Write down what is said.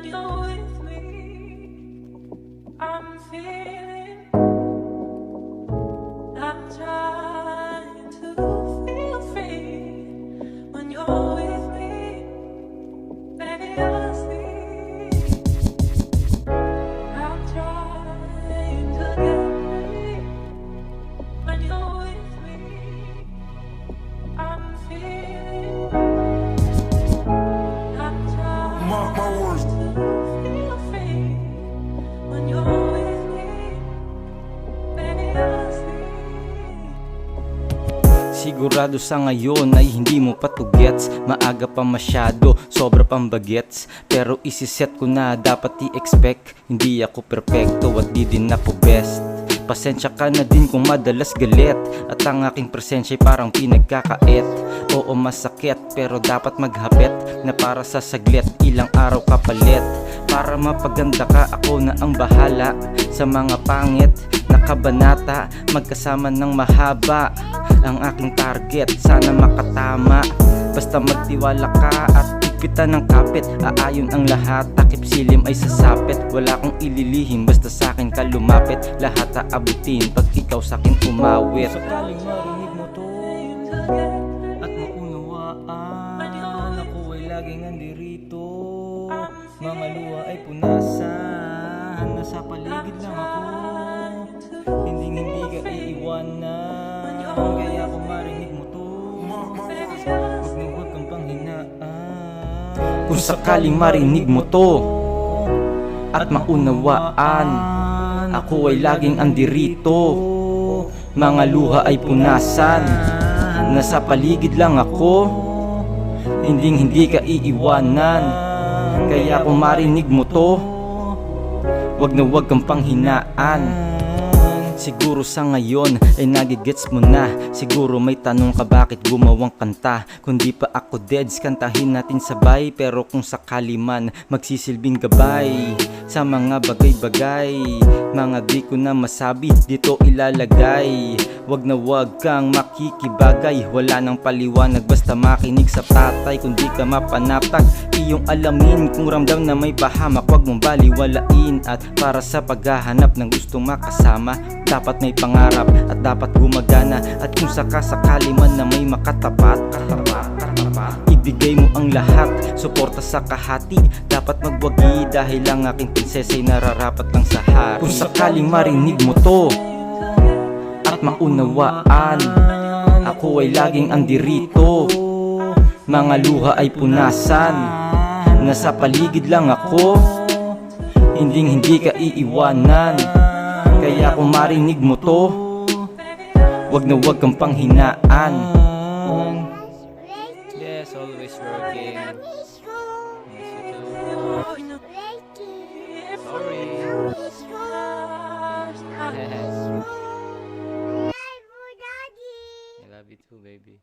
when you're with me, I'm feeling. Sigurado sa ngayon ay hindi mo pa to Maaga pa masyado, sobra pang bagets. Pero isiset ko na dapat i-expect. Hindi ako perpekto at di din ako best. Pasensya ka na din kung madalas galit. At ang aking presensya ay parang pinagkakait. Oo masakit pero dapat maghapit. Na para sa saglit ilang araw kapalit Para mapaganda ka ako na ang bahala. Sa mga pangit na kabanata Magkasama ng mahaba Ang aking target. Sana makatama. Basta magtiwala ka at Higpitan ng kapit, aayon ang lahat Takip silim ay sasapit. Wala kong ililihim, basta sa akin ka lumapit. Lahat aabutin pag ikaw sa akin umawit. Sakaling marinig mo to At maunawaan. Ako ay laging nandirito Mga luha ay punasan. Nasa paligid lang ako. Hindi hindi ka iiwanan Kaya kung marinig mo to. Huwag na huwag kang panghinaan. Kung sakaling marinig mo to At maunawaan Ako ay laging andirito. Mga luha ay punasan Nasa paligid lang ako. Hindi hindi ka iiwanan Kaya kung marinig mo to Wag na wag kang panghinaan Siguro sa ngayon ay nagigets mo na. Siguro may tanong ka bakit gumawang kanta. Kung di pa ako deads kantahin natin sabay. Pero kung sakali man magsisilbing gabay Sa mga bagay-bagay. Mga di ko na masabi dito ilalagay. Wag na wag kang makikibagay. Wala nang paliwanag basta makinig sa tatay. Kung di ka mapanaptag iyong alamin Kung ramdam na may pahamak wag mong baliwalain At para sa paghahanap ng gustong makasama Dapat may pangarap at dapat gumagana. At kung sakasakali man na may makatapat katapat, katapat, Ibigay mo ang lahat, suporta sa kahati Dapat magwagi. Dahil ang aking prinsesa'y nararapat lang sa hari. Kung sakaling marinig mo to At maunawaan Ako ay laging andirito Mga luha ay punasan Nasa paligid lang ako. Hindi hindi ka iiwanan kaya kung marinig mo to Wag na wag kang panghinaan. Yes, always working. Yes, ito Sorry. Yes. I love you too, baby.